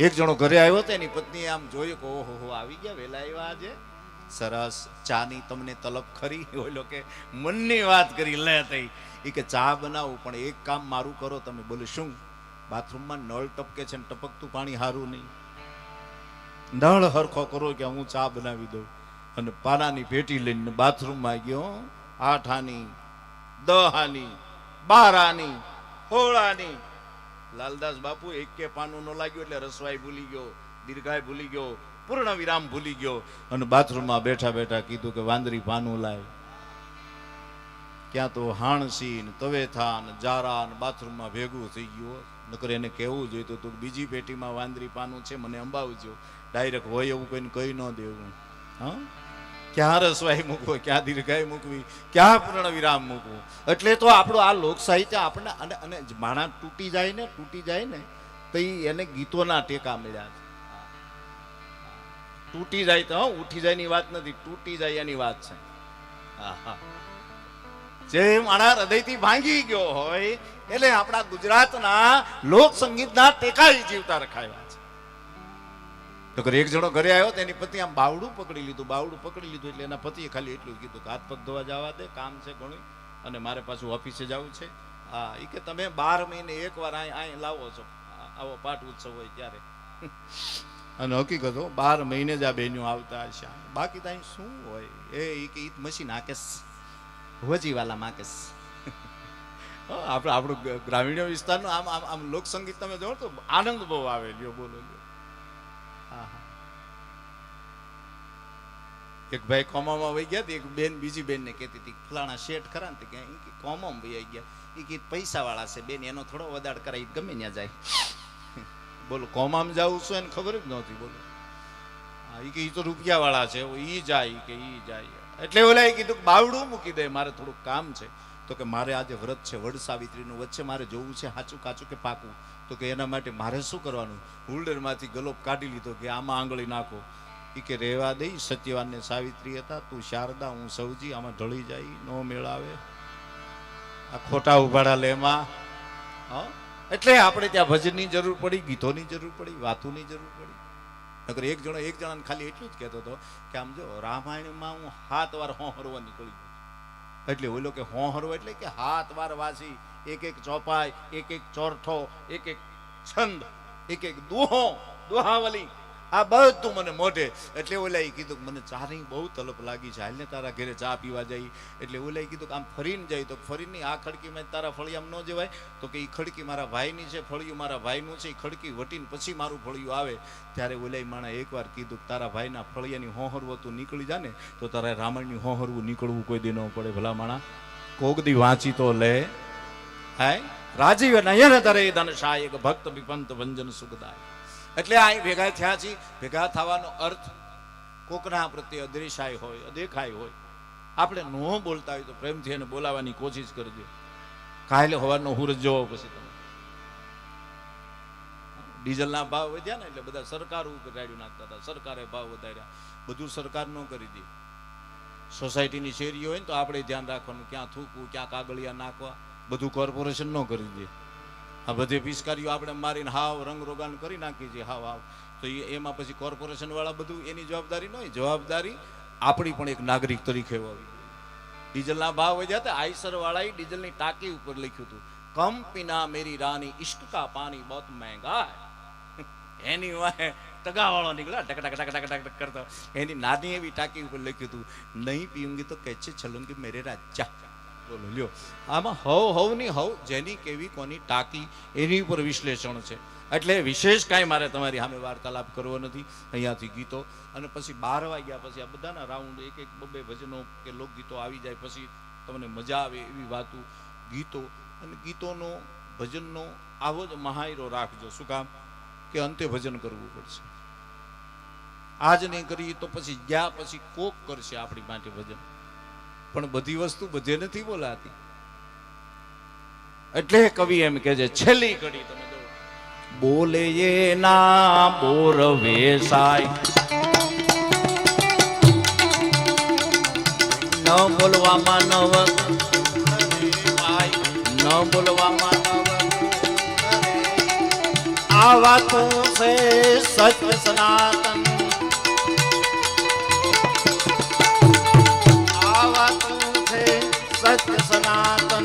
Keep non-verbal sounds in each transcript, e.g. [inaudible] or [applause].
એક જણો ઘરે આવ્યો હતો એની પત્નીએ આમ જોયું કે ઓહો હો, આવી ગયા વેલા આવ્યા આજે. સરસ ચાની તમને તલબ ખરી? [laughs] ઓલો કે, મનની વાત કરી, લે તઈ. એ કે, ચા બનાવું, પણ એક કામ મારું કરો, તમે બોલે, શું? બાથરૂમમાં નળ ટપકે છે ને ટપકતું પાણી સારું નહીં. નળ હરખો કરો કે હું ચા બનાવી દઉં. અને પાનાની પેટી લઈને બાથરૂમમાં ગયો આઠ આની દહ આની બાર આની હોળાની લાલદાસ બાપુ એક પાનું ન લાગ્યું એટલે રસવાઈ ભૂલી ગયો, દીર્ઘાય ભૂલી ગયો પૂર્ણ વિરામ ભૂલી ગયો. અને બાથરૂમમાં બેઠા બેઠા કીધું કે વાંદરી પાનું લાય. ક્યાં તો હાણસીન, તવેથાન તવેથા ને જારા ને બાથરૂમમાં ભેગું થઈ ગયું નકર એને કહેવું જોઈતું તો બીજી પેટીમાં વાંદરી પાનું છે, મને અંબાવજો. ડાયરેક્ટ હોય એવું કોઈને કહી ન દેવું. હા? ક્યાં રસવાઈ મૂકવો, ક્યાં દીર્ઘાઈ મૂકવી, ક્યાં પૂર્ણ વિરામ મૂકવું? એટલે તો આપણું આ લોક સાહિત્ય આપણને અને અને માણા તૂટી જાય ને, તૂટી જાય ને, તો એને ગીતોના ટેકા મળ્યા છે. તૂટી જાય તો ઉઠી જાય ની વાત નથી, તૂટી જાય એની વાત છે. જે મારા હૃદયથી ભાંગી ગયો હોય એટલે આપણા ગુજરાતના લોક સંગીતના ટેકા જીવતા રખાયા. તો ઘરે એક જણો ઘરે આવ્યો તો એની પતિ આમ બાવડું પકડી લીધું, બાવડું પકડી લીધું એટલે એના પતિએ ખાલી એટલું કીધું કે હાથ પગ ધોવા જવા દે, કામ છે ઘણું અને મારે પાછું ઓફિસે જવું છે. હા એ કે તમે બાર મહિને એકવાર અહીં અહીં લાવો છો. આવો પાઠ ઉત્સવ હોય ત્યારે. [laughs] અને હકીકત બાર મહિને જ આ બહેનો આવતા હશે. બાકી તો અહીં શું હોય? એ કે ઈત મશીન આકેશ હોજીવાલા માકેસ [laughs] આપણે આપણું ગ્રામીણ વિસ્તારનું આમ આમ આમ લોકસંગીત તમે જોવો તો આનંદ બહુ આવે, લ્યો બોલો એક ભાઈ કોમામાં વહી ગયા એક બેન, બીજી બેનને કહેતી હતી ફલાણા શેઠ ખરા ને કે કોમમ વહી ગયા. એ કે પૈસા વાળા છે બેન, એનો થોડો વધાર કરાય ગમે ત્યાં જાય. [laughs] બોલો, કોમામ જવું છું એને ખબર જ નહોતી, બોલો. હા એ કે એ તો રૂપિયા વાળા છે એ જાય કે એ જાય. એટલે ઓલા કીધું કે બાવડું મૂકી દે, મારે થોડુંક કામ છે. તો કે મારે આજે વ્રત છે, વડ સાવિત્રીનું વચ્ચે મારે જોવું છે સાચું કાચું કે પાકું? તો કે એના માટે મારે શું કરવાનું? હોલ્ડરમાંથી ગલોપ કાઢી લીધો કે આમાં આંગળી નાખો. ઈ કે રહેવા દઈ સત્યવાન ને સાવિત્રી હતા, તું શારદા, હું સૌજી, આમાં ઢળી જાય, નો મેળાવે આ ખોટા ઉભાડા લેમાં, હા? એટલે આપણે ત્યાં ભજનની જરૂર પડી, ગીતોની જરૂર પડી, વાતોની જરૂર પડી. નકર એક જણો એક જણાને ખાલી એટલું જ કહેતો હતો કે આમ જો, રામાયણમાં હું હાથ વાર હોહરવા નીકળી ગયો એટલે ઓલો કે હોહરવો એટલે કે, હાથ વાર વાસી, એક એક ચોપાઈ, એક એક ચોરઠો, એક એક છંદ, એક એક દુહો, દુહાવલી આ બધું મને મોઢે. એટલે ઓલાએ કીધું મને ચાની બહુ તલપ લાગી છે. હાલને તારા ઘરે ચા પીવા જાય. એટલે ઓલાએ કીધું કે આમ ફરીને જાય તો ફરીને આ ખડકીમાં તારા ફળિયામ ન જવાય. તો કે એ ખડકી મારા ભાઈની છે, ફળિયું મારા ભાઈનું છે એ ખડકી વટીને પછી મારું ફળિયું આવે. ત્યારે ઓલાઈ માણે એકવાર કીધું કે તારા ભાઈના ફળિયાની હોહરવું તું નીકળી જા ને, તો તારા રામાયણની હોહરવું નીકળવું કોઈ દી ન પડે. ભલા માણા, કોક દી વાંચી તો લે. હાય? રાજીવ નયન તરે ધન એક ભક્ત વિપંત ભંજન સુખદાય. એટલે અહીં ભેગા થયા છીએ. ભેગા થવાનો અર્થ કોકના પ્રત્યે અદ્રેશાય હોય, અદેખાય હોય. આપણે ન બોલતા હોય તો પ્રેમથી એને બોલાવવાની કોશિશ કરજો. કાલે હવાનો હુરજ જોવો પછી તમે. ડીઝલના ભાવ વધ્યા ને એટલે બધા સરકાર ગાડીઓ નાખતા હતા. સરકારે ભાવ વધાર્યા. બધું સરકાર ન કરી દે. સોસાયટીની શેરીઓ હોય ને તો આપણે ધ્યાન રાખવાનું. ક્યાં થૂકવું, ક્યાં કાગળિયા નાખવા, બધું કોર્પોરેશન ન કરી દે. આ બધી પિચકારીઓ આપણે મારીને હાવ રંગ રોગાન કરી નાખી છે, હાવ હાવ. તો એમાં પછી કોર્પોરેશન વાળા બધું એની જવાબદારી નહીં જવાબદારી આપણી પણ એક નાગરિક તરીકે હોવી ડીઝલના ભાવ વધ્યા હતા આઈસર વાળાએ ડીઝલની ટાંકી ઉપર લખ્યું હતું, કમ પીના મેરી રાની ઇશ્ક કા પાણી બહુ મહેંગા એની વાહે ટગાવાળો નીકળ્યો, ટક ટક ટક ટક ટક કરતો. એની નાની એવી ટાંકી ઉપર લખ્યું હતું, નહીં પીઉંગી તો કે છે છલુંગી મેરે રાજા બોલો લ્યો આમાં હવ, હવની હવ જેની કેવી, કોની ટાંકી, એની ઉપર વિશ્લેષણ છે. એટલે વિશેષ કાંઈ મારે તમારી સામે વાર્તાલાપ કરવો નથી. અહીંયાથી ગીતો. અને પછી બાર વાગ્યા પછી આ બધાના રાઉન્ડ એક એક બબે ભજનો કે લોકગીતો આવી જાય, પછી તમને મજા આવે એવી વાતો, ગીતો. અને ગીતોનો, ભજનનો આવો જ મહાયરો રાખજો. શું કામ? કે અંતે ભજન કરવું પડશે. આજ નહીં કરીએ તો પછી ગયા પછી કોક કરશે આપણી માટે ભજન. પણ બધી વસ્તુ બધે નથી બોલાતી. એટલે કવિ એમ કે છે, છેલ્લી ઘડી તમે બોલે ના બોર વેસાય. ન બોલવામાં નવ ન બોલવામાં આ વાતો છે સત્ય સનાતન. સનાતન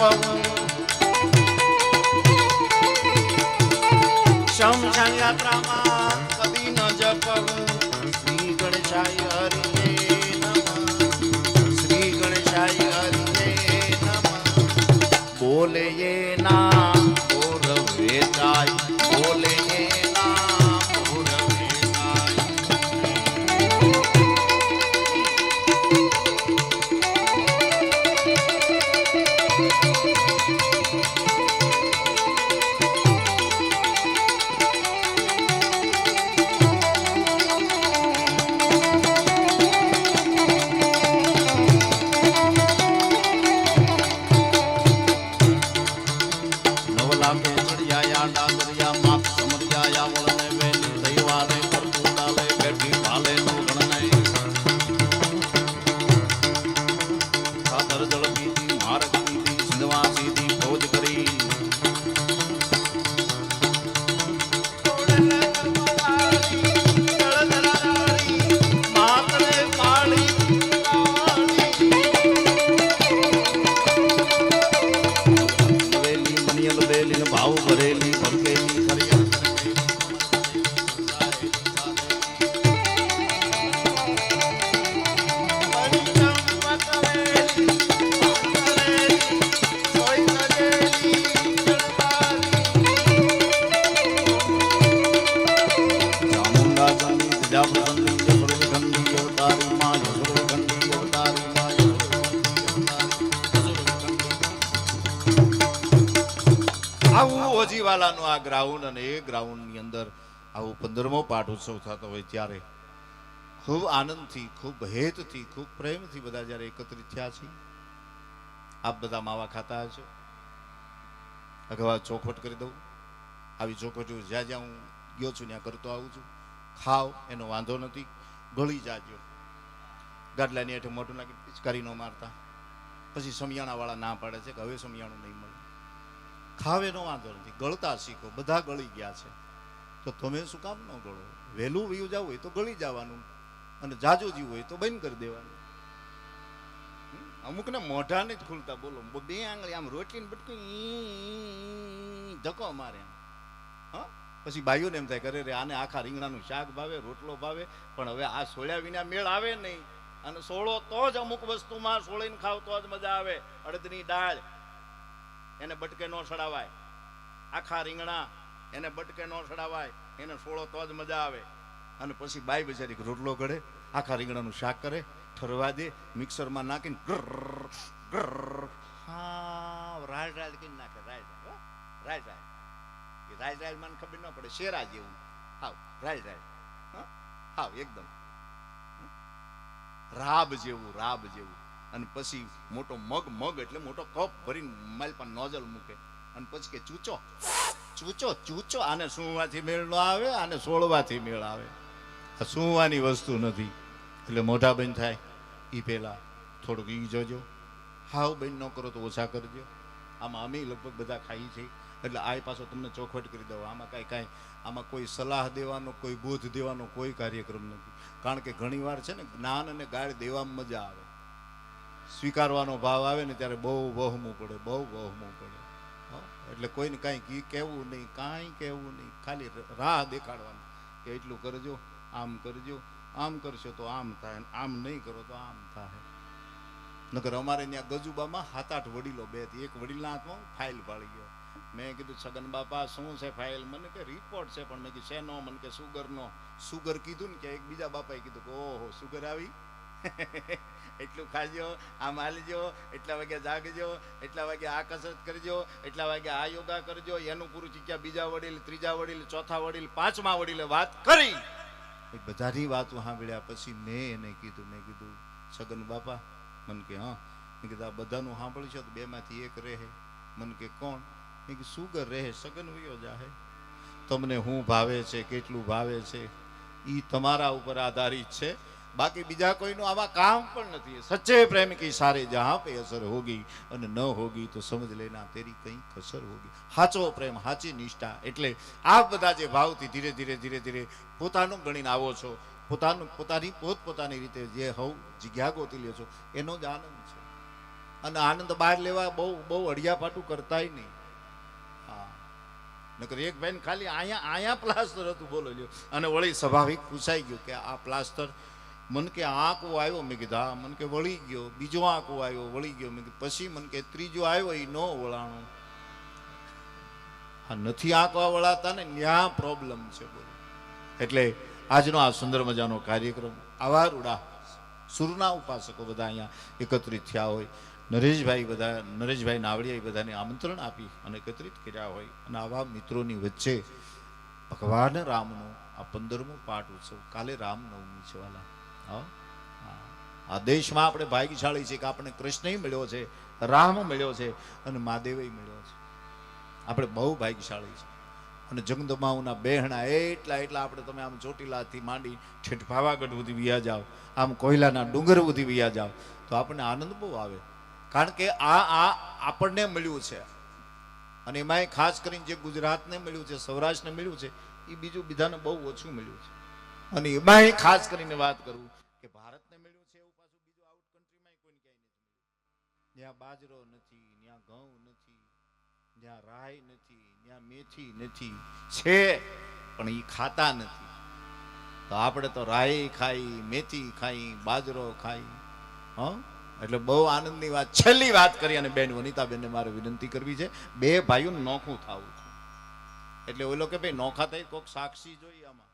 જપવું શમશાન યાત્રામાં કદી ન જપવું શ્રી ગણેશાય નમઃ. શ્રી ગણેશાય નમઃ. બોલે ના પંદરમો પાઠ ઉત્સવ થતો હોય ત્યારે ખૂબ આનંદથી, ખૂબ હેતથી, ખૂબ પ્રેમથી બધા જ્યારે એકત્રિત થયા છે. આપ બધા માવા ખાતા છો અગવા ચોખવટ કરી દઉં. આવી ચોખવટ જ્યાં જ્યાં હું ગયો છું, ત્યાં કરતો આવું છું. ખાવ એનો વાંધો નથી. ગળી જાજો. ગાડલાની હેઠે મોટું નાખી, પિચકારી ન મારતા. પછી સમિયાણાવાળા ના પાડે છે કે હવે સમિયાણું નહીં મળે. ખાવ એનો વાંધો નથી. ગળતા શીખો. બધા ગળી ગયા છે. તો તમે શું કામ ન ગળો વહેલું વયું જવું હોય તો ગળી જવાનું. અને જાજુ જીવું હોય તો બંધ કરી દેવાનું. અમુક અમુકને મોઢા જ ખુલતા બોલો. બે આંગળી આમ રોટલી બટકું ધક્કો મારે. હા પછી ભાઈઓને એમ થાય કરે રે આને આખા રીંગણાનું શાક ભાવે રોટલો ભાવે પણ હવે આ સોળ્યા વિના મેળ આવે નહીં અને સોળો તો જ અમુક વસ્તુમાં સોળીને ખાવ તો જ મજા આવે અડદની દાળ એને બટકે નો સડાવાય આખા રીંગણા એને બટકે નો સડાવાય એને સોળો તો જ મજા આવે. અને પછી બાઈ બજારી રોટલો ઘડે આખા રીંગણાનું શાક કરે, ઠરવા દે, મિક્સરમાં નાખીને ગ્રર હા રાજ રાજ કરીને નાખે રાજ રાજ રાજ એ રાજ રાજ મને ખબર ન પડે, શેરા જેવું. હાવ રાજ રાજ હાવ, એકદમ. રાબ જેવું રાબ જેવું. અને પછી મોટો મગ મગ એટલે મોટો કપ ભરીને માલ પર નોઝલ મૂકે. અને પછી કે ચૂચો. ચૂચો ચૂચો આને સુવાથી મેળ ન આવે, આને સોળવાથી મેળ આવે આ સુવાની વસ્તુ નથી. એટલે મોઢા બંધ થાય એ પહેલાં થોડુંક ઈ જોજો. હાવ બંધ ન કરો તો ઓછા કરજો. આમાં અમે લગભગ બધા ખાઈ છે. એટલે આ પાછો તમને ચોખવટ કરી દઉં. આમાં કાંઈ કાંઈ, આમાં કોઈ સલાહ દેવાનો, કોઈ બોધ દેવાનો કોઈ કાર્યક્રમ નથી. કારણ કે ઘણીવાર છે ને, જ્ઞાન અને ગાળ દેવામાં મજા આવે. સ્વીકારવાનો ભાવ આવે ને ત્યારે બહુ વહમું પડે, બહુ વહમું પડે? એટલે કોઈને કાંઈ કહેવું નહીં, કાંઈ કહેવું નહીં, ખાલી રાહ દેખાડવાની કે એટલું કરજો, આમ કરજો, આમ કરશો તો આમ થાય, આમ નહીં કરો તો આમ થાય. નકર અમારે ત્યાં ગજુબામાં સાત આઠ વડીલો બેથી એક વડીલના હાથમાં ફાઇલ પાડી ગયો. મેં કીધું, છગન બાપા, શું છે ફાઇલ? મને કે, રિપોર્ટ છે. પણ મેં કીધું શેનો મને કે, સુગરનો. સુગર કીધું ને કે, એક બીજા બાપાએ કીધું કે, ઓહો, સુગર આવી? [laughs] એટલું ખાજો આમ હાલજો એટલા વાગે જાગજો, એટલા વાગે આ કસરત કરજો, એટલા વાગે આ યોગા કરજો, એનું પૂરું શીખ્યા બીજા વડીલ, ત્રીજા વડીલ, ચોથા વડીલ, પાંચમા વડીલે વાત કરી. એ બધાની વાતો સાંભળ્યા પછી મેં એને કીધું, મેં કીધું છગન બાપા, મને કે, હા. મેં કીધું, આ બધાનું સાંભળશો તો બેમાંથી એક રહે. મને કે, કોણ? મેં શું સુગર રહે, સગન વયો જાહે. તમને હું ભાવે છે, કેટલું ભાવે છે એ તમારા ઉપર આધારિત છે. બાકી બીજા કોઈનું આવા કામ પણ નથી. સચ્ચે પ્રેમ કી સારે જહાં પે અસર હોગી અને ન હોગી તો સમજ લેના તેરી કંઈ કસર હોગી. સાચો પ્રેમ સાચી નિષ્ઠા. એટલે આ બધા જે ભાવથી ધીરે ધીરે ધીરે ધીરે પોતાનું ગણીને આવો છો, પોતાનું, પોતાની, પોતપોતાની રીતે જે હવ જગ્યા ગોતી લ્યો છો, એનો જ આનંદ છે. અને આનંદ બહાર લેવા બહુ બહુ અડિયાપાટું કરતાય નહીં. નકર એક બેન ખાલી અહીંયા અહીંયા પ્લાસ્ટર હતું, બોલો લ્યો. અને વળી સ્વાભાવિક પૂછાઈ ગયું કે આ પ્લાસ્ટર મન કે આંકવો આવ્યો, મેં કીધું મન કે વળી ગયો, બીજો આંકવો આવ્યો, વળી ગયો, મેં પછી મન કે ત્રીજો આવ્યો એ ન વળાણો. આ નથી આંકવા વળાતા ને ત્યાં પ્રોબ્લેમ છે બોલો એટલે આજનો આ સુંદર મજાનો કાર્યક્રમ આવા રૂડા સુરના ઉપાસકો બધા અહીંયા એકત્રિત થયા હોય. નરેશભાઈ બધા, નરેશભાઈ નાવડિયાએ બધાને આમંત્રણ આપી અને એકત્રિત કર્યા હોય. અને આવા મિત્રોની વચ્ચે ભગવાન રામનો આ પંદરમો પાઠ ઉત્સવ, કાલે રામનવમી છે વાલા. આ દેશમાં આપણે ભાગ્યશાળી છે કે આપણે કૃષ્ણ મળ્યો છે, રામ મળ્યો છે અને મહાદેવય મળ્યો છે. આપણે બહુ ભાગ્યશાળી છે અને જગદમાઉના બેહણા એટલા એટલા આપણે તમે આમ ચોટીલાથી માંડી છેઠ પાવાગઢ સુધી વ્યા જાઓ, આમ કોયલાના ડુંગર સુધી વ્યા જાઓ, તો આપણને આનંદ બહુ આવે. કારણ કે આ આ આપણને મળ્યું છે. અને એમાંય ખાસ કરીને જે ગુજરાતને મળ્યું છે, સૌરાષ્ટ્રને મળ્યું છે, એ બીજું બધાને બહુ ઓછું મળ્યું છે. અને એમાં ખાસ કરીને વાત કરું કે ભારતને મળ્યો છે એવું પાછું બીજું આઉટ કન્ટ્રીમાં કોઈ ક્યાંય નથી જ્યાં બાજરો નથી ત્યાં ઘઉં નથી, જ્યાં રાય નથી ત્યાં મેથી નથી, છે, પણ એ ખાતા નથી. તો આપણે તો રાય ખાઈ, મેથી ખાઈ, બાજરો ખાઈ, હં? એટલે બહુ આનંદની વાત. છેલ્લી વાત કરી અને બેન વનિતાબેનને મારે વિનંતી કરવી છે, બે ભાઈઓ નોખું થવું એટલે ઓલો કે ભાઈ નોખા થઈ કોક સાક્ષી જોઈએ આમાં.